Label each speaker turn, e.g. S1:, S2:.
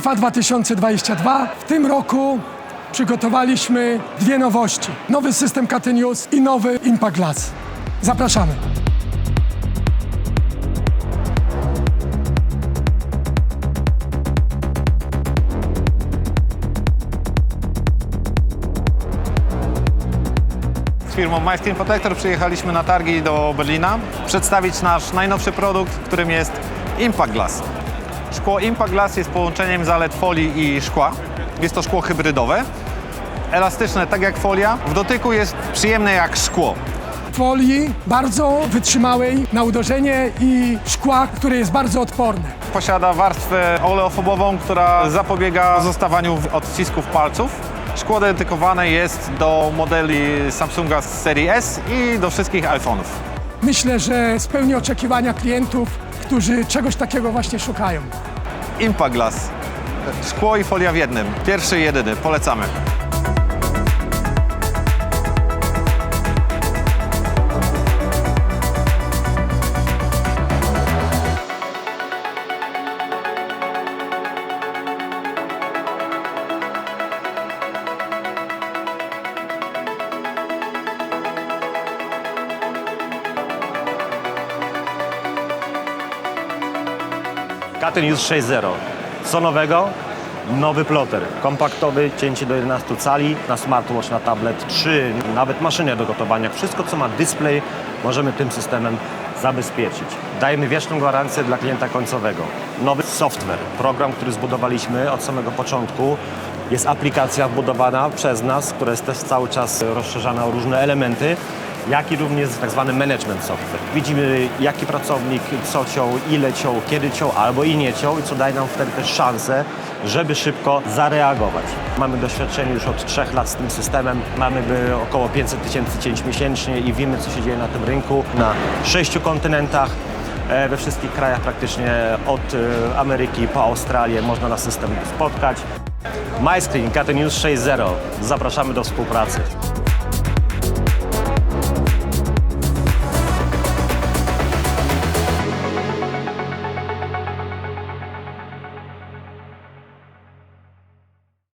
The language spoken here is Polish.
S1: FIFA 2022. W tym roku przygotowaliśmy dwie nowości. Nowy system KT News i nowy Impact Glass. Zapraszamy.
S2: Z firmą My Screen Protector przyjechaliśmy na targi do Berlina przedstawić nasz najnowszy produkt, którym jest Impact Glass. Szkło Impact Glass jest połączeniem zalet folii i szkła. Jest to szkło hybrydowe. Elastyczne tak jak folia, w dotyku jest przyjemne jak szkło.
S1: Folii bardzo wytrzymałej na uderzenie i szkła, które jest bardzo odporne.
S2: Posiada warstwę oleofobową, która zapobiega zostawaniu odcisków palców. Szkło dedykowane jest do modeli Samsunga z serii S i do wszystkich iPhone'ów.
S1: Myślę, że spełni oczekiwania klientów, którzy czegoś takiego właśnie szukają.
S2: Impact Glass. Szkło i folia w jednym. Pierwszy i jedyny. Polecamy.
S3: Katy News 6.0. Co nowego? Nowy ploter, kompaktowy, cięcie do 11 cali, na smartwatch, na tablet, czy nawet maszynę do gotowania. Wszystko, co ma display, możemy tym systemem zabezpieczyć. Dajemy wieczną gwarancję dla klienta końcowego. Nowy software, program, który zbudowaliśmy od samego początku. Jest aplikacja wbudowana przez nas, która jest też cały czas rozszerzana o różne elementy jak i również tak zwany management software. Widzimy, jaki pracownik co ciął, ile ciął, kiedy ciął albo i nie ciął i co daje nam wtedy też szansę, żeby szybko zareagować. Mamy doświadczenie już od trzech lat z tym systemem. Mamy by około 500 tysięcy cięć miesięcznie i wiemy, co się dzieje na tym rynku na sześciu kontynentach. E, We wszystkich krajach praktycznie od e, Ameryki po Australię można na system spotkać. MyScreen, KT News 6.0. Zapraszamy do współpracy.